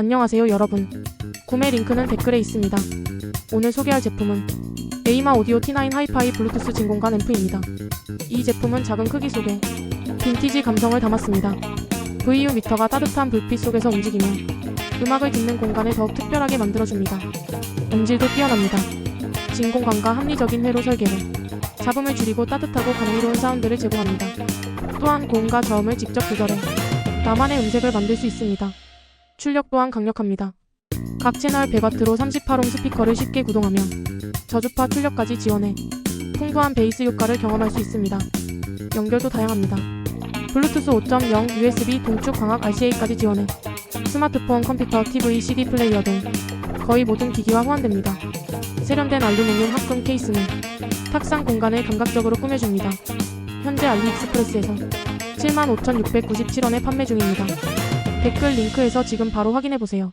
안녕하세요 여러분. 구매 링크는 댓글에 있습니다. 오늘 소개할 제품은 에이마 오디오 T9 하이파이 블루투스 진공관 앰프입니다. 이 제품은 작은 크기 속에 빈티지 감성을 담았습니다. VU 미터가 따뜻한 불빛 속에서 움직이며 음악을 듣는 공간을 더욱 특별하게 만들어줍니다. 음질도 뛰어납니다. 진공관과 합리적인 회로 설계로 잡음을 줄이고 따뜻하고 감미로운 사운드를 제공합니다. 또한 고음과 저음을 직접 조절해 나만의 음색을 만들 수 있습니다. 출력 또한 강력합니다. 각 채널 100W로 38옴 스피커를 쉽게 구동하며 저주파 출력까지 지원해 풍부한 베이스 효과를 경험할 수 있습니다. 연결도 다양합니다. 블루투스 5.0, USB 동축 광학 RCA까지 지원해 스마트폰, 컴퓨터, TV, CD 플레이어 등 거의 모든 기기와 호환됩니다. 세련된 알루미늄 합금 케이스는 탁상 공간을 감각적으로 꾸며줍니다. 현재 알리익스프레스에서 75,697원에 판매 중입니다. 댓글 링크에서 지금 바로 확인해보세요.